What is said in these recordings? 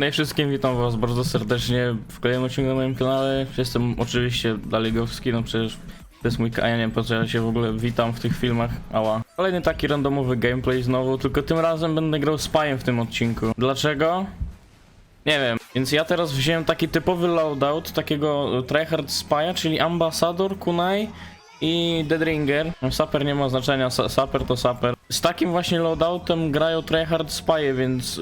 No i wszystkim witam was bardzo serdecznie w kolejnym odcinku na moim kanale. Jestem oczywiście Daligowski, no przecież to jest mój kanał, ja nie wiem po co ja się w ogóle witam w tych filmach. Ała. Kolejny taki randomowy gameplay znowu, tylko tym razem będę grał Spyem w tym odcinku. Dlaczego? Nie wiem. Więc ja teraz wziąłem taki typowy loadout takiego tryhard Spy'a, czyli Ambassador, Kunai i Deadringer. No, Saper nie ma znaczenia, sa Saper to Saper. Z takim właśnie loadoutem grają tryhard Spy'e, więc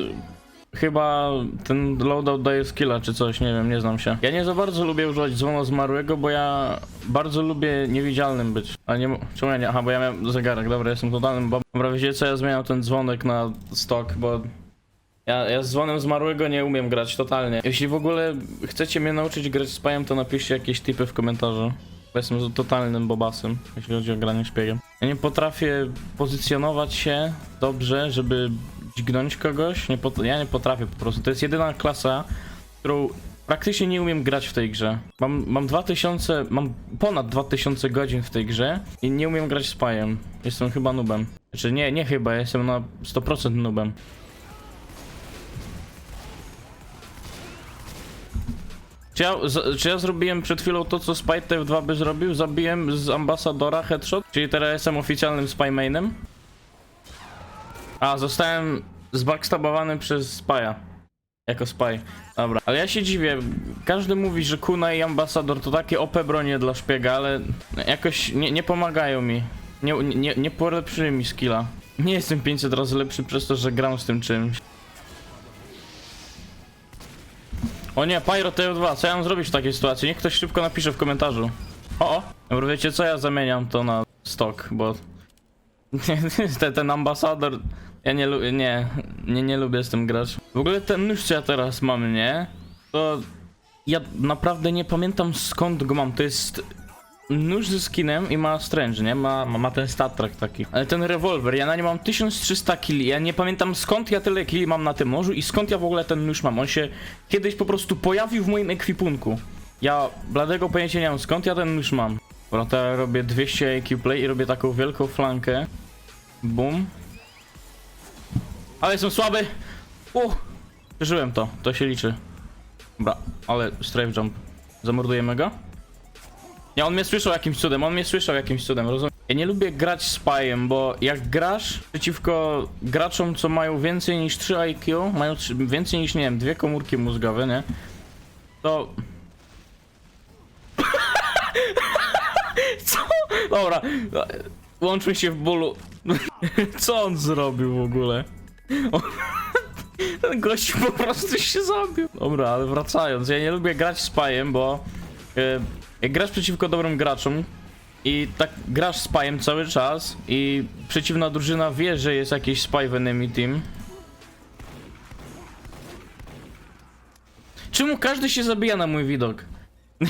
Chyba ten loadout daje skilla czy coś, nie wiem, nie znam się. Ja nie za bardzo lubię używać dzwona zmarłego, bo ja bardzo lubię niewidzialnym być. A nie, czemu ja nie? Aha, bo ja miałem zegarek, dobra, jestem totalnym bob. Dobra, wiecie co, ja zmieniam ten dzwonek na stok, bo ja, ja z dzwonem zmarłego nie umiem grać totalnie. Jeśli w ogóle chcecie mnie nauczyć grać z to napiszcie jakieś tipy w komentarzu. Bo jestem totalnym bobasem, jeśli chodzi o granie szpiegiem. Ja nie potrafię pozycjonować się dobrze, żeby dźgnąć kogoś. Nie ja nie potrafię po prostu. To jest jedyna klasa, którą praktycznie nie umiem grać w tej grze. Mam, mam 2000, mam ponad 2000 godzin w tej grze i nie umiem grać z pajem. Jestem chyba nubem. Znaczy nie, nie chyba, jestem na 100% nubem. Czy ja, czy ja zrobiłem przed chwilą to, co Spy TF2 by zrobił? Zabiłem z ambasadora headshot, czyli teraz jestem oficjalnym Spy mainem. A, zostałem zbackstabowany przez Spy'a. Jako Spy. Dobra, ale ja się dziwię. Każdy mówi, że Kuna i ambasador to takie OP bronie dla szpiega, ale jakoś nie, nie pomagają mi. Nie, nie, nie polepszyły mi skilla. Nie jestem 500 razy lepszy przez to, że gram z tym czymś. O nie, Pyro TF2, co ja mam zrobić w takiej sytuacji? Niech ktoś szybko napisze w komentarzu. O, o! Dobra, wiecie co, ja zamieniam to na stok, bo... ten, ten ambasador... Ja nie lubię, nie, nie, nie lubię z tym grać. W ogóle ten nóż, co ja teraz mam, nie? To... Ja naprawdę nie pamiętam skąd go mam, to jest... Nóż ze skinem i ma strange, nie? Ma, ma, ma ten stat track taki. Ale ten rewolwer, ja na nie mam 1300 killi. Ja nie pamiętam skąd ja tyle killi mam na tym nożu i skąd ja w ogóle ten nóż mam. On się kiedyś po prostu pojawił w moim ekwipunku. Ja bladego pojęcia nie mam skąd ja ten nóż mam. Dobra, to ja robię 200 IQ play i robię taką wielką flankę. Bum. Ale jestem słaby! Uh! Przeżyłem to, to się liczy. Dobra, ale strafe jump. Zamordujemy go? Nie, on mnie słyszał jakimś cudem, on mnie słyszał jakimś cudem, rozumiem. Ja nie lubię grać z bo jak grasz przeciwko graczom, co mają więcej niż 3 IQ, mają trzy- więcej niż, nie wiem, dwie komórki mózgowe, nie? To... Co? Dobra, łączmy się w bólu. Co on zrobił w ogóle? Ten gość po prostu się zabił. Dobra, ale wracając, ja nie lubię grać z pajem, bo... e, jak grasz przeciwko dobrym graczom i tak grasz z pajem cały czas i przeciwna drużyna wie, że jest jakiś spy w enemy team. Czemu każdy się zabija na mój widok?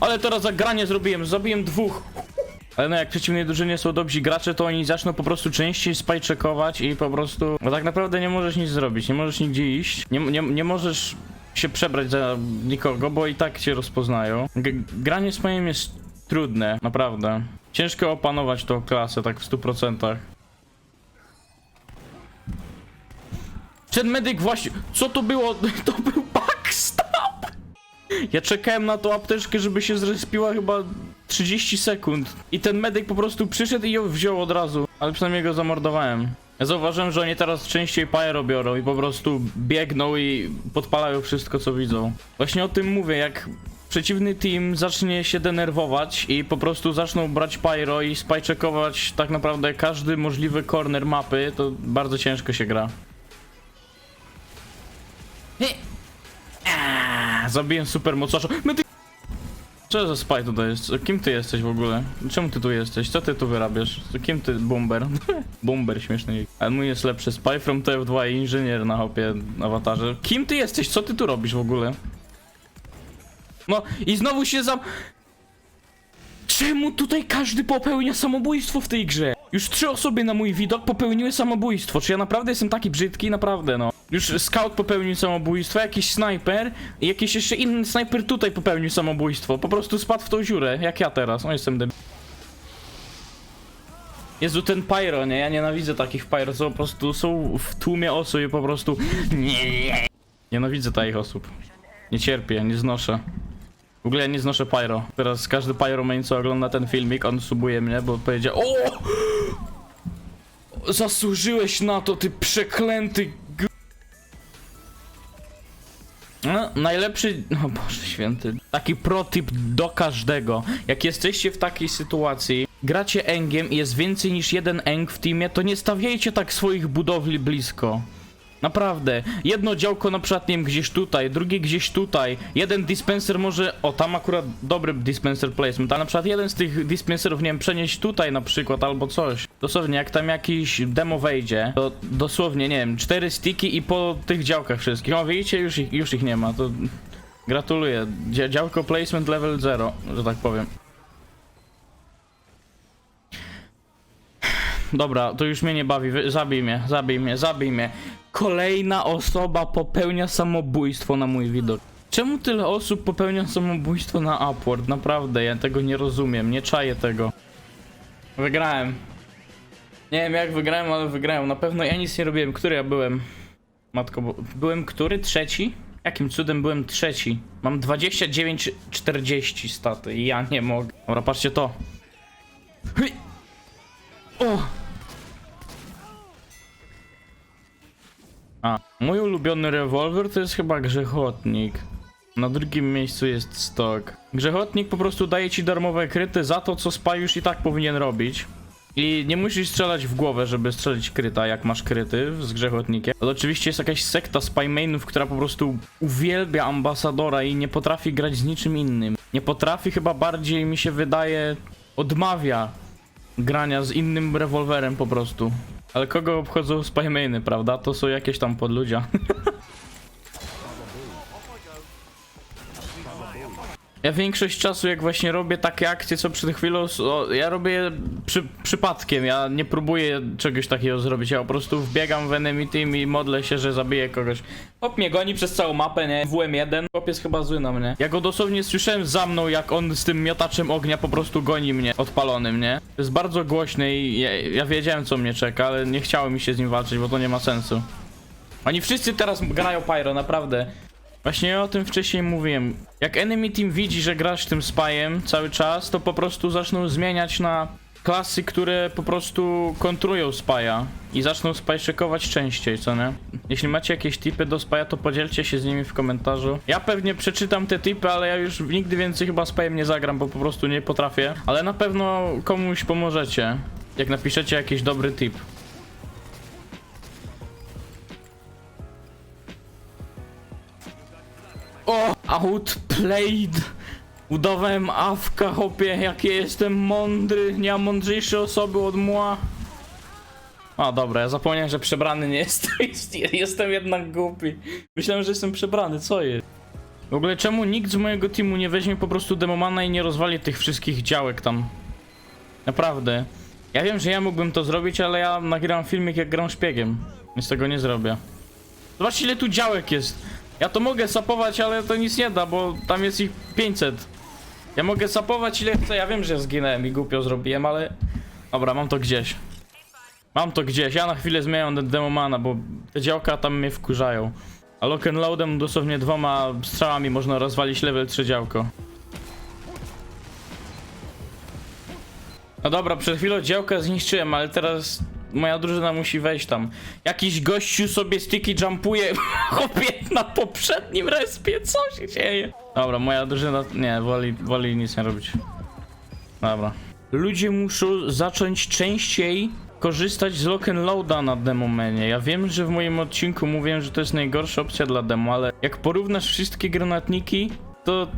Ale teraz zagranie zrobiłem, zabiłem dwóch. Ale no jak w przeciwnej drużynie są dobrzy gracze, to oni zaczną po prostu częściej spajczekować i po prostu... Bo tak naprawdę nie możesz nic zrobić, nie możesz nigdzie iść, nie, nie, nie możesz się przebrać za nikogo, bo i tak cię rozpoznają. G granie z moim jest trudne, naprawdę. Ciężko opanować tą klasę tak w 100%. Ten medyk właśnie... Co to było? To był backstab! Ja czekałem na tą apteczkę, żeby się zrespiła chyba 30 sekund. I ten medyk po prostu przyszedł i ją wziął od razu. Ale przynajmniej go zamordowałem. Ja zauważyłem, że oni teraz częściej pyro biorą i po prostu biegną i podpalają wszystko co widzą. Właśnie o tym mówię, jak przeciwny team zacznie się denerwować i po prostu zaczną brać pyro i spajczekować tak naprawdę każdy możliwy corner mapy, to bardzo ciężko się gra. Aaa, Zabiłem super mocacza. Co za spy tutaj jest? Kim ty jesteś w ogóle? Czemu ty tu jesteś? Co ty tu wyrabiasz? Kim ty, Bomber? Bomber śmieszny. Ale mój jest lepszy. Spy from TF2 i inżynier na hopie awatarze. Kim ty jesteś? Co ty tu robisz w ogóle? No i znowu się za... Czemu tutaj każdy popełnia samobójstwo w tej grze? Już trzy osoby na mój widok popełniły samobójstwo. Czy ja naprawdę jestem taki brzydki? Naprawdę, no. Już scout popełnił samobójstwo, jakiś snajper i jakiś jeszcze inny snajper tutaj popełnił samobójstwo. Po prostu spadł w tą dziurę, jak ja teraz. No jestem deb... Jezu, ten pyro, nie? Ja nienawidzę takich pyro, co po prostu są w tłumie osób i po prostu... Nie. Nienawidzę takich osób. Nie cierpię, nie znoszę. W ogóle ja nie znoszę pyro. Teraz każdy pyro main, co ogląda ten filmik, on subuje mnie, bo powiedział O! Zasłużyłeś na to, ty przeklęty No, najlepszy... O Boże święty. Taki protip do każdego. Jak jesteście w takiej sytuacji, gracie engiem i jest więcej niż jeden eng w teamie, to nie stawiajcie tak swoich budowli blisko. Naprawdę. Jedno działko na przykład, nie wiem, gdzieś tutaj, drugie gdzieś tutaj. Jeden dispenser może... O, tam akurat dobry dispenser placement, ale na przykład jeden z tych dispenserów, nie wiem, przenieść tutaj na przykład albo coś. Dosłownie, jak tam jakiś demo wejdzie, to dosłownie, nie wiem, cztery sticky i po tych działkach wszystkich. O, widzicie, już ich, już ich nie ma, to... Gratuluję. Dzia- Działko placement level 0, że tak powiem. Dobra, to już mnie nie bawi. Zabij mnie, zabij mnie, zabij mnie. Kolejna osoba popełnia samobójstwo na mój widok. Czemu tyle osób popełnia samobójstwo na Upward? Naprawdę, ja tego nie rozumiem, nie czaję tego. Wygrałem. Nie wiem jak wygrałem, ale wygrałem. Na pewno ja nic nie robiłem. Który ja byłem? Matko, bo... byłem który? Trzeci? Jakim cudem byłem trzeci? Mam 29-40 staty i ja nie mogę. Dobra, patrzcie to. Hej! O! A, mój ulubiony rewolwer to jest chyba grzechotnik. Na drugim miejscu jest stok. Grzechotnik po prostu daje ci darmowe kryty za to, co spy już i tak powinien robić. I nie musisz strzelać w głowę, żeby strzelić kryta, jak masz kryty z grzechotnikiem. Ale oczywiście jest jakaś sekta spymainów, która po prostu uwielbia ambasadora i nie potrafi grać z niczym innym. Nie potrafi chyba bardziej, mi się wydaje, odmawia grania z innym rewolwerem po prostu. Ale kogo obchodzą spymainy, prawda? To są jakieś tam podludzia. Ja większość czasu, jak właśnie robię takie akcje, co przed chwilą, o, ja robię je przy, przypadkiem, ja nie próbuję czegoś takiego zrobić, ja po prostu wbiegam w enemy team i modlę się, że zabiję kogoś. Hop mnie goni przez całą mapę, nie? WM1, chłop jest chyba zły na mnie. Ja go dosłownie słyszałem za mną, jak on z tym miotaczem ognia po prostu goni mnie, odpalonym, nie? Jest bardzo głośny i ja, ja wiedziałem, co mnie czeka, ale nie chciało mi się z nim walczyć, bo to nie ma sensu. Oni wszyscy teraz grają Pyro, naprawdę. Właśnie o tym wcześniej mówiłem. Jak enemy team widzi, że grasz tym spyem cały czas, to po prostu zaczną zmieniać na klasy, które po prostu kontrują spya i zaczną spajszykować częściej, co nie? Jeśli macie jakieś tipy do spya, to podzielcie się z nimi w komentarzu. Ja pewnie przeczytam te tipy, ale ja już nigdy więcej chyba spyem nie zagram, bo po prostu nie potrafię. Ale na pewno komuś pomożecie, jak napiszecie jakiś dobry tip. Outplayed! Udawałem awka, hopie, jakie jestem mądry, nie mam osoby od mła. A dobra, ja zapomniałem, że przebrany nie jestem, jestem jednak głupi. Myślałem, że jestem przebrany, co jest? W ogóle czemu nikt z mojego teamu nie weźmie po prostu demomana i nie rozwali tych wszystkich działek tam? Naprawdę. Ja wiem, że ja mógłbym to zrobić, ale ja nagrywam filmik jak gram szpiegiem, więc tego nie zrobię. Zobaczcie ile tu działek jest. Ja to mogę sapować, ale to nic nie da, bo tam jest ich 500. Ja mogę sapować ile chcę, ja wiem, że zginąłem i głupio zrobiłem, ale... Dobra, mam to gdzieś. Mam to gdzieś, ja na chwilę zmieniam ten demomana, bo te działka tam mnie wkurzają. A lock and loadem dosłownie dwoma strzałami można rozwalić level 3 działko. No dobra, przed chwilą działkę zniszczyłem, ale teraz moja drużyna musi wejść tam. Jakiś gościu sobie sticky jumpuje chłopie na poprzednim respie, co się dzieje? Dobra, moja drużyna, nie, woli, woli nic nie robić. Dobra. Ludzie muszą zacząć częściej korzystać z lock and loada na demomenie. Ja wiem, że w moim odcinku mówiłem, że to jest najgorsza opcja dla demo, ale jak porównasz wszystkie granatniki, to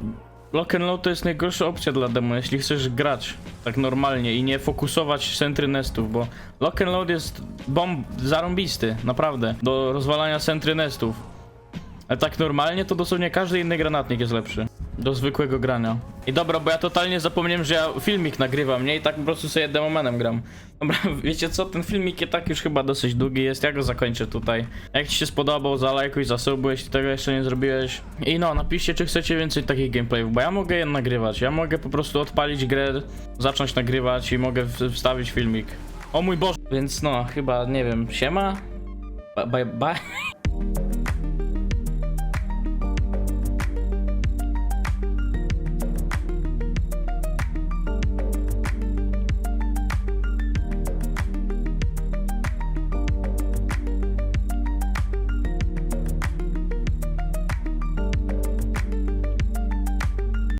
lock and load to jest najgorsza opcja dla demo, jeśli chcesz grać tak normalnie i nie fokusować centry nestów, bo lock and load jest bomb zarąbisty, naprawdę, do rozwalania centry nestów. Ale tak normalnie to dosłownie każdy inny granatnik jest lepszy. Do zwykłego grania. I dobra, bo ja totalnie zapomniałem, że ja filmik nagrywam, nie? I tak po prostu sobie demomenem gram. Dobra, wiecie co? Ten filmik i tak już chyba dosyć długi jest, ja go zakończę tutaj. Jak ci się spodobał, zalajkuj, zasubuj, jeśli tego jeszcze nie zrobiłeś. I no, napiszcie, czy chcecie więcej takich gameplayów, bo ja mogę je nagrywać. Ja mogę po prostu odpalić grę, zacząć nagrywać i mogę wstawić filmik. O mój Boże. Więc no, chyba, nie wiem, siema? Bye, bye, bye.